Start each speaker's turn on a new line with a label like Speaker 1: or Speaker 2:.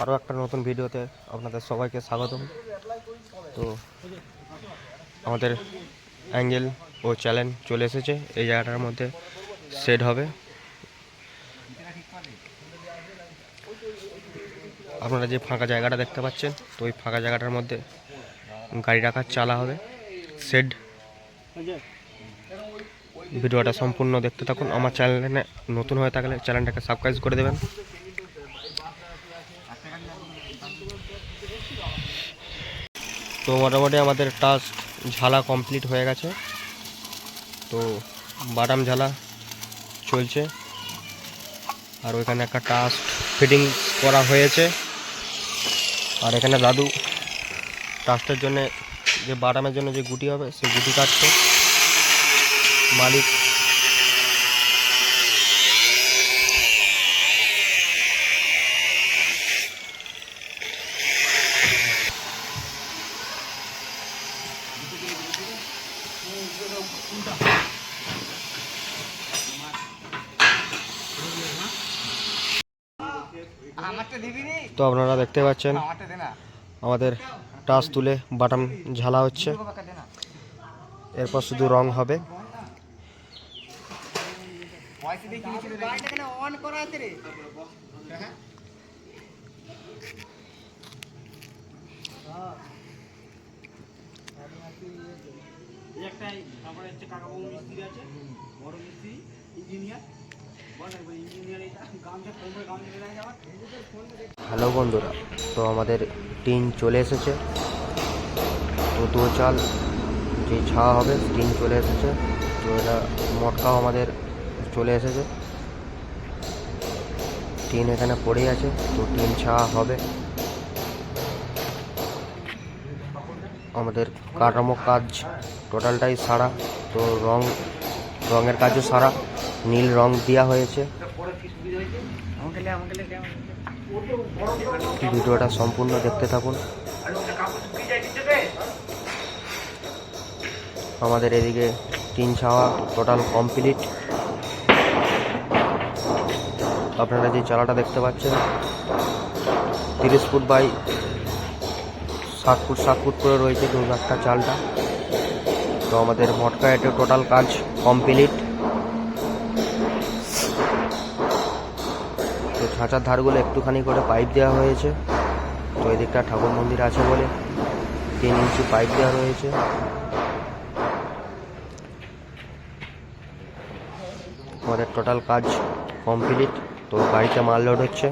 Speaker 1: আরও একটা নতুন ভিডিওতে আপনাদের সবাইকে স্বাগতম। তো আমাদের অ্যাঙ্গেল ও চ্যালেঞ্জ চলে এসেছে, এই জায়গাটার মধ্যে সেট হবে। আপনারা যে ফাঁকা জায়গাটা দেখতে পাচ্ছেন, তো ওই ফাঁকা জায়গাটার মধ্যে গাড়ি রাখার চালা হবে শেড ভিডিওটা সম্পূর্ণ দেখতে থাকুন। আমার চ্যানেলে নতুন হয়ে থাকলে চ্যানেলটাকে সাবস্ক্রাইব করে দেবেন। তো মোটামুটি আমাদের টাস্ক ঝালা কমপ্লিট হয়ে গেছে। তো বাটাম ঝালা চলছে। আর ওইখানে একটা টাস্ক ফিটিং করা হয়েছে। আর এখানে দাদু টাস্টের জন্য যে বাটামের জন্য যে গুটি হবে, সেই গুটি কাটছে। মালিক তো আপনারা দেখতে পাচ্ছেন, আমাদের টাস তুলে বাটাম ঝালা হচ্ছে। এরপর শুধু রং হবে।
Speaker 2: অন করা আছে রে
Speaker 3: একটাই তারপরে হচ্ছে কাকাবাবু মিস্ত্রি আছে, বড় মিস্ত্রি ইঞ্জিনিয়ার
Speaker 1: হ্যালো বন্ধুরা, তো আমাদের টিন চলে এসেছে। তো দু চাল যে ছাওয়া হবে, টিন চলে এসেছে। তো এটা মটকাও আমাদের চলে এসেছে। টিন এখানে পড়ে আছে, তো টিন ছাওয়া হবে। আমাদের কাঠামো কাজ টোটালটাই সারা, তো রং, রঙের কাজও সারা, নীল রং দেওয়া হয়েছে। ভিডিওটা সম্পূর্ণ দেখতে থাকুন। আমাদের এদিকে তিন ছাওয়া টোটাল কমপ্লিট। আপনারা যে চালাটা দেখতে পাচ্ছেন, তিরিশ ফুট বাই সাত ফুট সাত ফুট করে রয়েছে দু একটা চালটা। তো আমাদের মটকা এটা টোটাল কাজ কমপ্লিট তো ছাঁচার ধারগুলো একটুখানি করে পাইপ দেওয়া হয়েছে। তো এদিকটা ঠাকুর মন্দির আছে বলে তিন ইঞ্চি পাইপ দেওয়া রয়েছে। আমাদের টোটাল কাজ কমপ্লিট তো গাড়িতে মাল লোড হচ্ছে।